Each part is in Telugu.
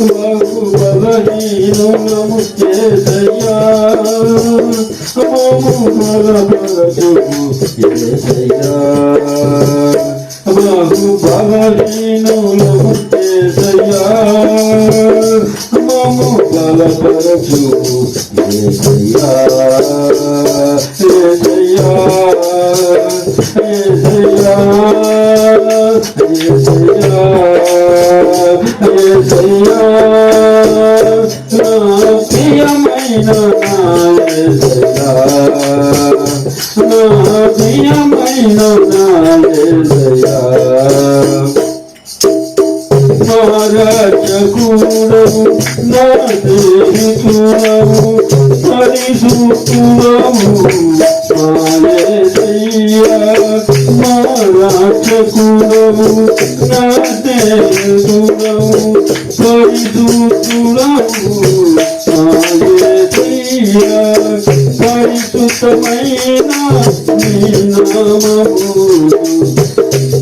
బహు బలహీనము చేసయ్యా బహు బలపరచు చేసయ్యా బహు బలహీనము చేసయ్యా బహు బలపరచు చేసయ్యా చేసయ్యా చేసయ్యా చేసయ్యా ప్రియమైన నా ప్రియమైన నా ఏసయ్యా మహారాజకూడము నా దేహికుడము పరిశుద్ధుడము మాయేసయ్యా మహారాజకూడము నా దేహికుడము పరిశుద్ధుడము మాయేసయ్యా పరిశుద్ధమైన నీ నామము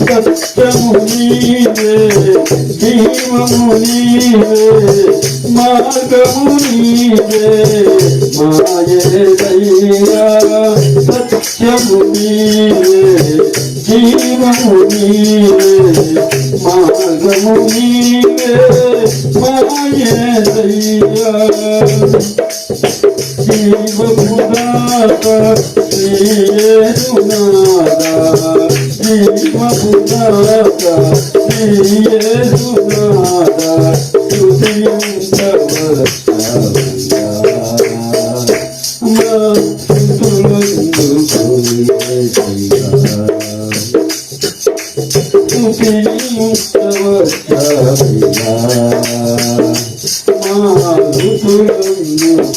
సత్యము నీవే జీవము నీవే మార్గము నీవే మాయేదయ్యా సత్యము నీవే జీవము నీవే మార్గము నీవే మాయేదయ్యా జీవముదాత శ్రీయేసునాదా జీవముదాత శ్రీయేసునాదా స్తుతించవచ్చా మా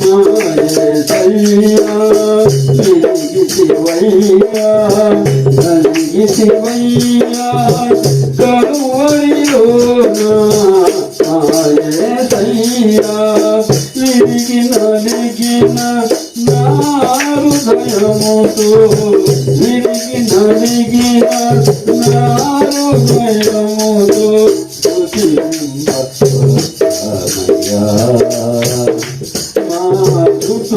నలిగితివయ్యా కనవడిలో మాయసయ్యా నలిగితివయ్యా నలిగితివయ్యా కనవడిలో మాయసయ్యా విరిగి నలిగిన నా హృదయముతో విరిగి నలిగిన నా హృదయముతో స్తుతింపవచ్చమయ్యా.